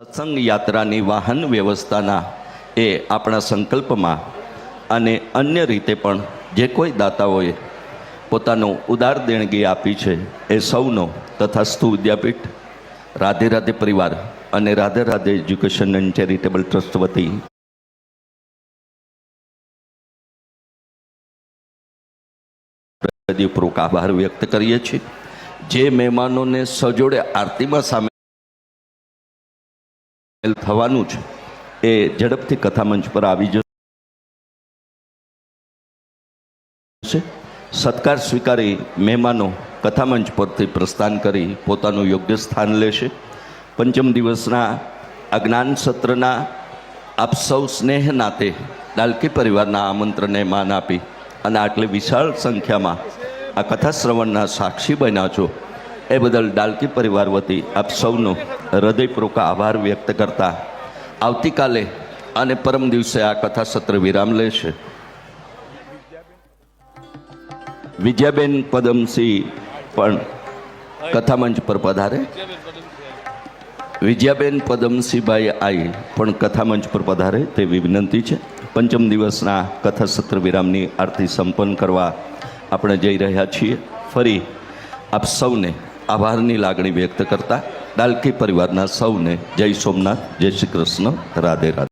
સત્સંગ યાત્રાની વાહન વ્યવસ્થાના એ આપણા સંકલ્પમાં અને અન્ય રીતે પણ જે કોઈ દાતાઓએ પોતાનું ઉદાર દેણગી આપી છે એ સૌનો તથા સ્તુ વિદ્યાપીઠ, રાધે રાધે પરિવાર અને Radhe Radhe education and charitable trust વતી હૃદયપૂર્વક આભાર વ્યક્ત કરીએ છીએ. જે મહેમાનોને સજોડે આરતીમાં સામેલ થવાનું છે એ ઝડપથી કથામંચ પર આવી જશે. સત્કાર સ્વીકારી મહેમાનો કથામંચ પરથી પ્રસ્થાન કરી પોતાનું યોગ્ય સ્થાન લેશે. પંચમ દિવસના આ જ્ઞાન સત્રના આપ સૌ સ્નેહ નાતે ડાલકી પરિવારના આમંત્રણને માન આપી અને આટલી વિશાળ સંખ્યામાં આ કથા શ્રવણના સાક્ષી બન્યા છો. એ બદલ ડાલકી પરિવાર વતી આપ સૌનો હૃદયપૂર્વક આભાર વ્યક્ત કરતા આવતીકાલે અને પરમ દિવસે આ કથા સત્ર વિરામ લેશે. વિજયાબેન પદમસિંહ પણ કથામંચ પર પધારે. વિજયાબેન પદમસિંહભાઈ આઈ પણ કથામંચ પર પધારે તેવી વિનંતી છે. પંચમ દિવસના કથા સત્ર વિરામની આરતી સંપન્ન કરવા આપણે જઈ રહ્યા છીએ. ફરી આપ સૌને આભારની લાગણી વ્યક્ત કરતા ડાલકી પરિવારના સૌને જય સોમનાથ જય શ્રી કૃષ્ણ. રાધે રાધે.